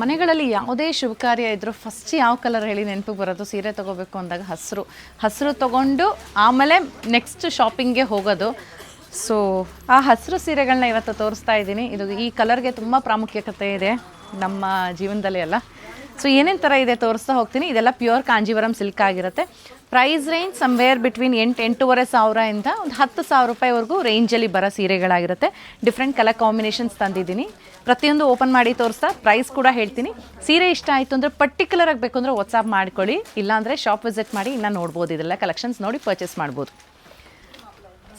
ಮನೆಗಳಲ್ಲಿ ಯಾವುದೇ ಶುಭ ಕಾರ್ಯ ಇದ್ರು ಫಸ್ಟ್ ಯಾವ ಕಲರ್ ಹೇಳಿ ನೆನಪು ಬರೋದು? ಸೀರೆ ತೊಗೋಬೇಕು ಅಂದಾಗ ಹಸಿರು. ಹಸಿರು ತಗೊಂಡು ಆಮೇಲೆ ನೆಕ್ಸ್ಟ್ ಶಾಪಿಂಗ್ಗೆ ಹೋಗೋದು. ಸೊ ಆ ಹಸಿರು ಸೀರೆಗಳನ್ನ ಇವತ್ತು ತೋರಿಸ್ತಾ ಇದ್ದೀನಿ. ಇದು ಈ ಕಲರ್ಗೆ ತುಂಬ ಪ್ರಾಮುಖ್ಯತೆ ಇದೆ ನಮ್ಮ ಜೀವನದಲ್ಲಿ ಎಲ್ಲ ಸೊ ಏನೇನು ಥರ ಇದೆ ತೋರಿಸ್ತಾ ಹೋಗ್ತೀನಿ. ಇದೆಲ್ಲ ಪ್ಯೂರ್ ಕಾಂಜೀವರಂ ಸಿಲ್ಕ್ ಆಗಿರುತ್ತೆ. ಪ್ರೈಸ್ ರೇಂಜ್ ಸಮ್ವೇರ್ ಬಿಟ್ವೀನ್ ಎಂಟು, ಎಂಟೂವರೆ ಸಾವಿರದಿಂದ ಒಂದು ಹತ್ತು ಸಾವಿರ ರೂಪಾಯಿವರೆಗೂ ರೇಂಜಲ್ಲಿ ಬರೋ ಸೀರೆಗಳಾಗಿರುತ್ತೆ. ಡಿಫ್ರೆಂಟ್ ಕಲರ್ ಕಾಂಬಿನೇಷನ್ಸ್ ತಂದಿದ್ದೀನಿ. ಪ್ರತಿಯೊಂದು ಓಪನ್ ಮಾಡಿ ತೋರಿಸ್ತಾ ಪ್ರೈಸ್ ಕೂಡ ಹೇಳ್ತೀನಿ. ಸೀರೆ ಇಷ್ಟ ಆಯಿತು ಅಂದರೆ ಪರ್ಟಿಕ್ಯುಲರ್ ಆಗಬೇಕು ಅಂದರೆ ವಾಟ್ಸಪ್ ಮಾಡ್ಕೊಳ್ಳಿ. ಇಲ್ಲಾಂದರೆ ಶಾಪ್ ವಿಸಿಟ್ ಮಾಡಿ ಇನ್ನು ನೋಡ್ಬೋದು. ಇದೆಲ್ಲ ಕಲೆಕ್ಷನ್ಸ್ ನೋಡಿ ಪರ್ಚೇಸ್ ಮಾಡ್ಬೋದು.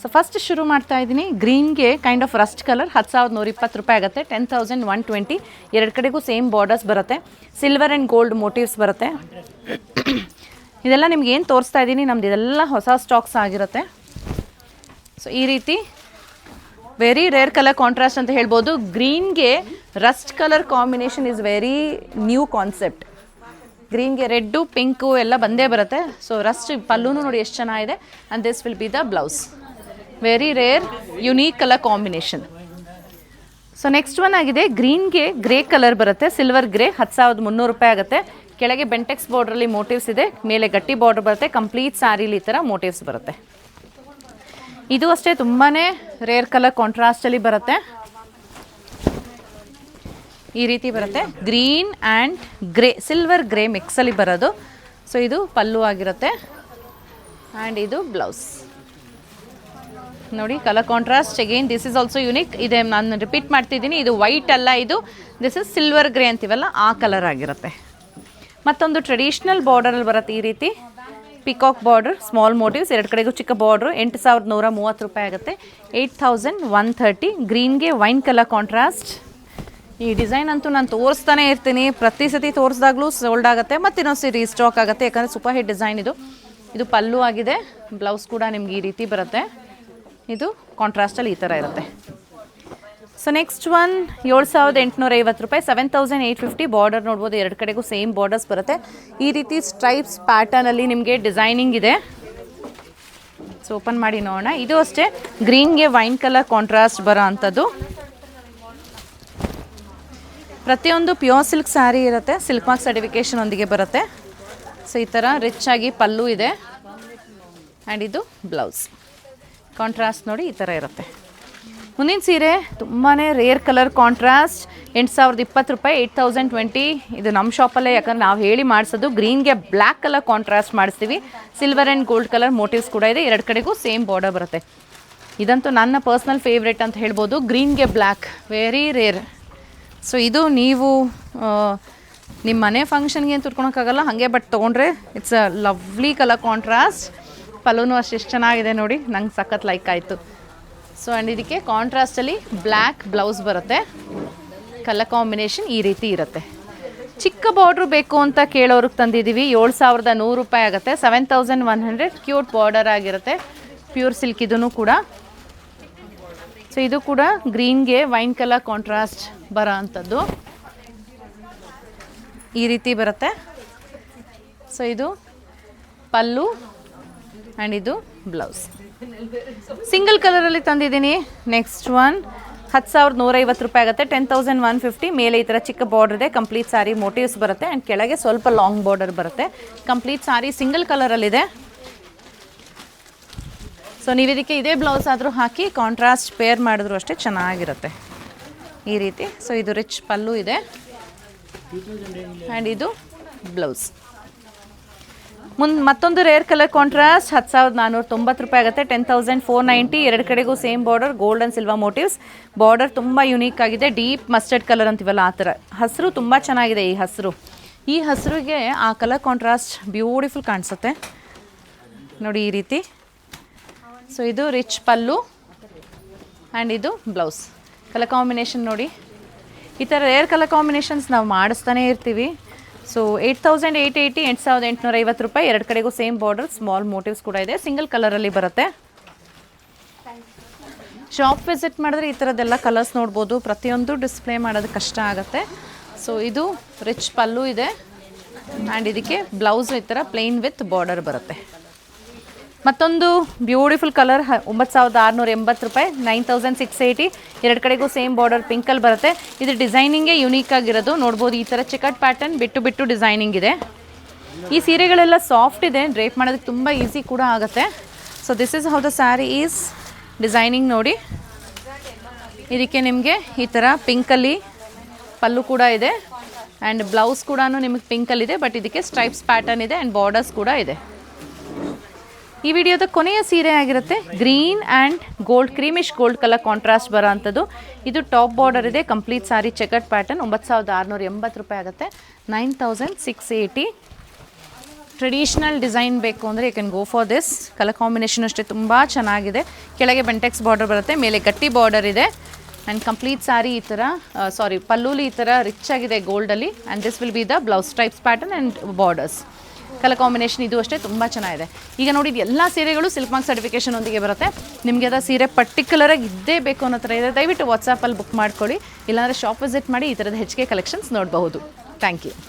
ಸೊ ಫಸ್ಟ್ ಶುರು ಮಾಡ್ತಾ ಇದ್ದೀನಿ. ಗ್ರೀನ್ಗೆ ಕೈಂಡ್ ಆಫ್ ರಸ್ಟ್ ಕಲರ್ ಹತ್ತು ಸಾವಿರದ ನೂರ ಇಪ್ಪತ್ತು ರೂಪಾಯಿ ಆಗುತ್ತೆ. ಟೆನ್ ತೌಸಂಡ್ ಒನ್ ಟ್ವೆಂಟಿ ಎರಡು ಕಡೆಗೂ ಸೇಮ್ ಬಾರ್ಡರ್ಸ್ ಬರುತ್ತೆ. ಸಿಲ್ವರ್ ಆ್ಯಂಡ್ ಗೋಲ್ಡ್ ಮೋಟಿವ್ಸ್ ಬರುತ್ತೆ. ಇದೆಲ್ಲ ನಿಮ್ಗೆ ಏನು ತೋರಿಸ್ತಾ ಇದ್ದೀನಿ ನಮ್ದು ಇದೆಲ್ಲ ಹೊಸ ಸ್ಟಾಕ್ಸ್ ಆಗಿರುತ್ತೆ. ಸೊ ಈ ರೀತಿ ವೆರಿ ರೇರ್ ಕಲರ್ ಕಾಂಟ್ರಾಸ್ಟ್ ಅಂತ ಹೇಳ್ಬೋದು. ಗ್ರೀನ್ಗೆ rust colour combination is very new concept ಗ್ರೀನ್ಗೆ red pink ಎಲ್ಲ ಬಂದೇ ಬರುತ್ತೆ. ಸೊ ರಸ್ಟ್ ಪಲ್ಲೂನು ನೋಡಿ ಎಷ್ಟು ಚೆನ್ನಾಗಿದೆ. And this will be the blouse very rare unique colour combination so next one ಆಗಿದೆ. ಗ್ರೀನ್ಗೆ ಗ್ರೇ ಕಲರ್ ಬರುತ್ತೆ. ಸಿಲ್ವರ್ ಗ್ರೇ ಹತ್ತು ಸಾವಿರದ ಮುನ್ನೂರು ರೂಪಾಯಿ ಆಗುತ್ತೆ. ಕೆಳಗೆ ಬೆಂಟೆಕ್ಸ್ ಬಾರ್ಡ್ರಲ್ಲಿ ಮೋಟಿವ್ಸ್ ಇದೆ, ಮೇಲೆ ಗಟ್ಟಿ ಬಾರ್ಡರ್ ಬರುತ್ತೆ ಕಂಪ್ಲೀಟ್ ಸ್ಯಾರಿಲಿ ಈ ಥರ ಮೋಟಿವ್ಸ್ ಬರುತ್ತೆ. ಇದು ಅಷ್ಟೇ ತುಂಬಾ ರೇರ್ ಕಲರ್ ಕಾಂಟ್ರಾಸ್ಟಲ್ಲಿ ಬರುತ್ತೆ. ಈ ರೀತಿ ಬರುತ್ತೆ. Green and grey silver grey ಮಿಕ್ಸಲ್ಲಿ ಬರೋದು. ಸೊ ಇದು ಪಲ್ಲು ಆಗಿರುತ್ತೆ. ಆ್ಯಂಡ್ ಇದು ಬ್ಲೌಸ್ ನೋಡಿ colour contrast again this is also unique ಇದೆ, ನಾನು ರಿಪೀಟ್ ಮಾಡ್ತಿದ್ದೀನಿ. ಇದು ವೈಟ್ ಅಲ್ಲ, ಇದು ದಿಸ್ ಇಸ್ ಸಿಲ್ವರ್ ಗ್ರೇ ಅಂತೀವಲ್ಲ, ಆ ಕಲರ್ ಆಗಿರುತ್ತೆ. ಮತ್ತೊಂದು ಟ್ರೆಡಿಷ್ನಲ್ ಬಾರ್ಡರಲ್ಲಿ ಬರುತ್ತೆ ಈ ರೀತಿ. ಪಿಕಾಕ್ ಬಾರ್ಡರ್ ಸ್ಮಾಲ್ ಮೋಟಿವ್ಸ್ ಎರಡು ಕಡೆಗೂ ಚಿಕ್ಕ ಬಾರ್ಡ್ರು ಎಂಟು ಸಾವಿರದ ನೂರ ಮೂವತ್ತು ರೂಪಾಯಿ ಆಗುತ್ತೆ. ಏಯ್ಟ್ ತೌಸಂಡ್ ಒನ್ ಥರ್ಟಿ ಗ್ರೀನ್ಗೆ ವೈನ್ ಕಲರ್ ಕಾಂಟ್ರಾಸ್ಟ್ ಈ ಡಿಸೈನ್ ಅಂತೂ ನಾನು ತೋರಿಸ್ತಾನೆ ಇರ್ತೀನಿ. ಪ್ರತಿ ಸತಿ ತೋರಿಸಿದಾಗಲೂ ಸೋಲ್ಡ್ ಆಗುತ್ತೆ, ಮತ್ತು ಇನ್ನೊಂದು ಸರಿ ರೀಸ್ಟಾಕ್ ಆಗುತ್ತೆ, ಯಾಕಂದರೆ ಸೂಪರ್ ಹಿಟ್ ಡಿಸೈನ್ ಇದು. ಇದು ಪಲ್ಲು ಆಗಿದೆ. ಬ್ಲೌಸ್ ಕೂಡ ನಿಮ್ಗೆ ಈ ರೀತಿ ಬರುತ್ತೆ. ಇದು ಕಾಂಟ್ರಾಸ್ಟಲ್ಲಿ ಈ ಥರ ಇರುತ್ತೆ. ಸೊ ನೆಕ್ಸ್ಟ್ ಒನ್ ಏಳು ಸಾವಿರದ ಎಂಟುನೂರ ಐವತ್ತು ರೂಪಾಯಿ seven thousand eight fifty border ನೋಡ್ಬೋದು. ಎರಡು ಕಡೆಗೂ ಸೇಮ್ ಬಾರ್ಡರ್ಸ್ ಬರುತ್ತೆ. ಈ ರೀತಿ ಸ್ಟ್ರೈಪ್ಸ್ ಪ್ಯಾಟರ್ನಲ್ಲಿ ನಿಮಗೆ ಡಿಸೈನಿಂಗ್ ಇದೆ. ಸೊ ಓಪನ್ ಮಾಡಿ ನೋಡೋಣ. ಇದು ಅಷ್ಟೇ ಗ್ರೀನ್ಗೆ ವೈನ್ ಕಲರ್ ಕಾಂಟ್ರಾಸ್ಟ್ ಬರೋ ಅಂಥದ್ದು. ಪ್ರತಿಯೊಂದು ಪ್ಯೂರ್ ಸಿಲ್ಕ್ ಸ್ಯಾರಿ ಇರುತ್ತೆ ಸಿಲ್ಕ್ ಮಾರ್ಕ್ ಸರ್ಟಿಫಿಕೇಷನ್ ಒಂದಿಗೆ ಬರುತ್ತೆ. ಸೊ ಈ ಥರ ರಿಚ್ ಆಗಿ ಪಲ್ಲು ಇದೆ. ಆ್ಯಂಡ್ ಇದು ಬ್ಲೌಸ್ ಕಾಂಟ್ರಾಸ್ಟ್ ನೋಡಿ ಈ ಥರ ಇರುತ್ತೆ. ಮುಂದಿನ ಸೀರೆ ತುಂಬಾ ರೇರ್ ಕಲರ್ ಕಾಂಟ್ರಾಸ್ಟ್ ಎಂಟು ಸಾವಿರದ ಇಪ್ಪತ್ತು ರೂಪಾಯಿ ಏಯ್ಟ್ ತೌಸಂಡ್ ಟ್ವೆಂಟಿ ಇದು ನಮ್ಮ ಶಾಪಲ್ಲೇ ಯಾಕಂದ್ರೆ ನಾವು ಹೇಳಿ ಮಾಡಿಸೋದು ಗ್ರೀನ್ಗೆ ಬ್ಲ್ಯಾಕ್ ಕಲರ್ ಕಾಂಟ್ರಾಸ್ಟ್ ಮಾಡಿಸ್ತೀವಿ. Silver and gold colour motifs ಕೂಡ ಇದೆ. ಎರಡು ಕಡೆಗೂ ಸೇಮ್ ಬಾರ್ಡರ್ ಬರುತ್ತೆ. ಇದಂತೂ ನನ್ನ ಪರ್ಸ್ನಲ್ ಫೇವ್ರೇಟ್ ಅಂತ ಹೇಳ್ಬೋದು. ಗ್ರೀನ್ಗೆ ಬ್ಲ್ಯಾಕ್ ವೆರಿ ರೇರ್ ಸೊ ಇದು ನೀವು ನಿಮ್ಮ ಮನೆ ಫಂಕ್ಷನ್ಗೆ ಏನು ತುರ್ಕೊಳಕ್ಕಾಗಲ್ಲ, ಹಾಗೆ ಬಟ್ ತೊಗೊಂಡ್ರೆ it's a lovely colour contrast ಪಲೂನು ಅಷ್ಟು ಚೆನ್ನಾಗಿದೆ ನೋಡಿ. ನಂಗೆ ಸಖತ್ ಲೈಕ್ ಆಯಿತು. ಸೊ ಆ್ಯಂಡ್ ಇದಕ್ಕೆ ಕಾಂಟ್ರಾಸ್ಟಲ್ಲಿ ಬ್ಲ್ಯಾಕ್ ಬ್ಲೌಸ್ ಬರುತ್ತೆ. ಕಲರ್ ಕಾಂಬಿನೇಷನ್ ಈ ರೀತಿ ಇರುತ್ತೆ. ಚಿಕ್ಕ ಬಾರ್ಡ್ರ್ ಬೇಕು ಅಂತ ಕೇಳೋರಿಗೆ ತಂದಿದ್ದೀವಿ ಏಳು ಸಾವಿರದ ನೂರು ರೂಪಾಯಿ ಆಗುತ್ತೆ. Seven thousand one hundred cute border ಆಗಿರುತ್ತೆ. ಪ್ಯೂರ್ ಸಿಲ್ಕ್ ಇದೂ ಕೂಡ. ಸೊ ಇದು ಕೂಡ ಗ್ರೀನ್ಗೆ ವೈನ್ ಕಲರ್ ಕಾಂಟ್ರಾಸ್ಟ್ ಬರೋ ಅಂಥದ್ದು ಈ ರೀತಿ ಬರುತ್ತೆ. ಸೊ ಇದು ಪಲ್ಲು ಆ್ಯಂಡ್ ಇದು ಬ್ಲೌಸ್ ಸಿಂಗಲ್ ಕಲರಲ್ಲಿ ತಂದಿದ್ದೀನಿ. ನೆಕ್ಸ್ಟ್ ಒನ್ ಹತ್ತು ಸಾವಿರದ ನೂರೈವತ್ತು ರೂಪಾಯಿ ಆಗುತ್ತೆ. ಟೆನ್ ತೌಸಂಡ್ ಒನ್ ಫಿಫ್ಟಿ ಮೇಲೆ ಈ ಥರ ಚಿಕ್ಕ ಬಾರ್ಡರ್ ಇದೆ. ಕಂಪ್ಲೀಟ್ ಸಾರಿ ಮೋಟಿವ್ಸ್ ಬರುತ್ತೆ. ಆ್ಯಂಡ್ ಕೆಳಗೆ ಸ್ವಲ್ಪ ಲಾಂಗ್ ಬಾರ್ಡರ್ ಬರುತ್ತೆ. ಕಂಪ್ಲೀಟ್ ಸಾರಿ ಸಿಂಗಲ್ ಕಲರಲ್ಲಿದೆ ಸೊ ನೀವು ಇದಕ್ಕೆ ಇದೇ ಬ್ಲೌಸ್ ಆದರೂ ಹಾಕಿ ಕಾಂಟ್ರಾಸ್ಟ್ ಪೇರ್ ಮಾಡಿದ್ರು ಅಷ್ಟೇ ಚೆನ್ನಾಗಿರುತ್ತೆ. ಈ ರೀತಿ. ಸೊ ಇದು ರಿಚ್ ಪಲ್ಲು ಇದೆ. ಆ್ಯಂಡ್ ಇದು ಬ್ಲೌಸ್ ಮುಂದೆ ಮತ್ತೊಂದು ರೇರ್ ಕಲರ್ ಕಾಂಟ್ರಾಸ್ಟ್ ಹತ್ತು ಸಾವಿರದ ನಾನ್ನೂರ ತೊಂಬತ್ತು ರೂಪಾಯಿ ಆಗುತ್ತೆ. ಟೆನ್ ತೌಸಂಡ್ ಫೋರ್ ನೈಂಟಿ ಎರಡು ಕಡೆಗೂ same border gold and silver motifs border ತುಂಬ ಯುನೀಕ್ ಆಗಿದೆ. ಡೀಪ್ ಮಸ್ಟರ್ಡ್ ಕಲರ್ ಅಂತೀವಲ್ಲ ಆ ಥರ. ಹಸಿರು ತುಂಬ ಚೆನ್ನಾಗಿದೆ ಈ ಹಸಿರು. ಈ ಹಸಿರಿಗೆ ಆ ಕಲರ್ ಕಾಂಟ್ರಾಸ್ಟ್ ಬ್ಯೂಟಿಫುಲ್ ಕಾಣಿಸುತ್ತೆ. ನೋಡಿ ಈ ರೀತಿ. ಸೊ ಇದು ರಿಚ್ ಪಲ್ಲು ಆ್ಯಂಡ್ ಇದು ಬ್ಲೌಸ್ ಕಲರ್ ಕಾಂಬಿನೇಷನ್ ನೋಡಿ. ಈ ಥರ ರೇರ್ ಕಲರ್ ಕಾಂಬಿನೇಷನ್ಸ್ ನಾವು ಮಾಡಿಸ್ತಾನೇ ಇರ್ತೀವಿ. So eight thousand eight eighty ಎಂಟು ಸಾವಿರದ ಎಂಟುನೂರ ಐವತ್ತು ರೂಪಾಯಿ ಎರಡು ಕಡೆಗೂ ಸೇಮ್ ಬಾರ್ಡರ್ ಸ್ಮಾಲ್ ಮೋಟಿವ್ಸ್ ಕೂಡ ಇದೆ. ಸಿಂಗಲ್ ಕಲರಲ್ಲಿ ಬರುತ್ತೆ. ಶಾಪ್ ವಿಸಿಟ್ ಮಾಡಿದ್ರೆ ಈ ಥರದ್ದೆಲ್ಲ ಕಲರ್ಸ್ ನೋಡ್ಬೋದು. ಪ್ರತಿಯೊಂದು ಡಿಸ್ಪ್ಲೇ ಮಾಡೋದು ಕಷ್ಟ ಆಗುತ್ತೆ. ಸೊ ಇದು ರಿಚ್ ಪಲ್ಲು ಇದೆ. ಆ್ಯಂಡ್ ಇದಕ್ಕೆ ಬ್ಲೌಸ್ ಈ ಥರ ಪ್ಲೇನ್ ವಿತ್ ಬಾರ್ಡರ್ ಬರುತ್ತೆ. ಮತ್ತೊಂದು ಬ್ಯೂಟಿಫುಲ್ ಕಲರ್ ಒಂಬತ್ತು ಸಾವಿರದ ಆರುನೂರ ಎಂಬತ್ತು ರೂಪಾಯಿ, ನೈನ್ ತೌಸಂಡ್ ಸಿಕ್ಸ್ ಏಯ್ಟಿ ಎರಡು ಕಡೆಗೂ ಸೇಮ್ ಬಾರ್ಡರ್ ಪಿಂಕಲ್ಲಿ ಬರುತ್ತೆ. ಇದು ಡಿಸೈನಿಂಗೇ ಯುನೀಕ್ ಆಗಿರೋದು. ನೋಡ್ಬೋದು ಈ ಥರ ಚಿಕಟ್ ಪ್ಯಾಟರ್ನ್ ಬಿಟ್ಟು ಬಿಟ್ಟು ಡಿಸೈನಿಂಗ್ ಇದೆ. ಈ ಸೀರೆಗಳೆಲ್ಲ ಸಾಫ್ಟ್ ಇದೆ. ಡ್ರೇಪ್ ಮಾಡೋದಕ್ಕೆ ತುಂಬ ಈಸಿ ಕೂಡ ಆಗುತ್ತೆ. So this is how the sari is designing ನೋಡಿ. ಇದಕ್ಕೆ ನಿಮಗೆ ಈ ಥರ ಪಿಂಕಲ್ಲಿ ಪಲ್ಲು ಕೂಡ ಇದೆ. ಆ್ಯಂಡ್ ಬ್ಲೌಸ್ ಕೂಡ ನಿಮಗೆ ಪಿಂಕಲ್ಲಿದೆ ಬಟ್ ಇದಕ್ಕೆ ಸ್ಟ್ರೈಪ್ಸ್ ಪ್ಯಾಟರ್ನ್ ಇದೆ ಆ್ಯಂಡ್ ಬಾರ್ಡರ್ಸ್ ಕೂಡ ಇದೆ. ಈ ವಿಡಿಯೋದ ಕೊನೆಯ ಸೀರೆ ಆಗಿರುತ್ತೆ. Green and gold creamish gold colour contrast ಬರೋ ಅಂಥದ್ದು ಇದು ಟಾಪ್ ಬಾರ್ಡರ್ ಇದೆ. ಕಂಪ್ಲೀಟ್ ಸಾರಿ ಚೆಕಟ್ ಪ್ಯಾಟರ್ನ್ ಒಂಬತ್ತು ಸಾವಿರದ ಆರುನೂರ ಎಂಬತ್ತು ರೂಪಾಯಿ ಆಗುತ್ತೆ. Nine thousand six eighty traditional design ಬೇಕು ಅಂದರೆ you can go for this colour combination ಅಷ್ಟೇ ತುಂಬ ಚೆನ್ನಾಗಿದೆ. ಕೆಳಗೆ ಬೆಂಟೆಕ್ಸ್ ಬಾರ್ಡರ್ ಬರುತ್ತೆ, ಮೇಲೆ ಗಟ್ಟಿ ಬಾರ್ಡರ್ ಇದೆ. ಆ್ಯಂಡ್ ಕಂಪ್ಲೀಟ್ ಸಾರಿ ಈ ಥರ ಸಾರಿ ಪಲ್ಲೂಲಿ ಈ ಥರ ರಿಚ್ ಆಗಿದೆ ಗೋಲ್ಡಲ್ಲಿ and this will be the blouse types pattern and borders colour combination ಇದು ಅಷ್ಟೇ, ತುಂಬ ಚೆನ್ನಾಗಿದೆ. ಈಗ ನೋಡಿ ಎಲ್ಲ ಸೀರೆಗಳು ಸಿಲ್ಕ್ ಮಾರ್ಕ್ ಸರ್ಟಿಫಿಕೇಶನ್ ಒಂದಿಗೆ ಬರುತ್ತೆ. ನಿಮಗೆ ಅದು ಸೀರೆ ಪರ್ಟಿಕ್ಯುಲರಾಗಿ ಇದ್ದೇ ಬೇಕು ಅನ್ನೋ ಥರ ಇದೆ, ದಯವಿಟ್ಟು ವಾಟ್ಸಪ್ಪಲ್ಲಿ ಬುಕ್ ಮಾಡ್ಕೊಳ್ಳಿ. ಇಲ್ಲಾಂದರೆ ಶಾಪ್ ವಿಸಿಟ್ ಮಾಡಿ ಈ ಥರದ ಹೆಚ್ಚಿಗೆ ಕಲೆಕ್ಷನ್ಸ್ ನೋಡಬಹುದು. Thank you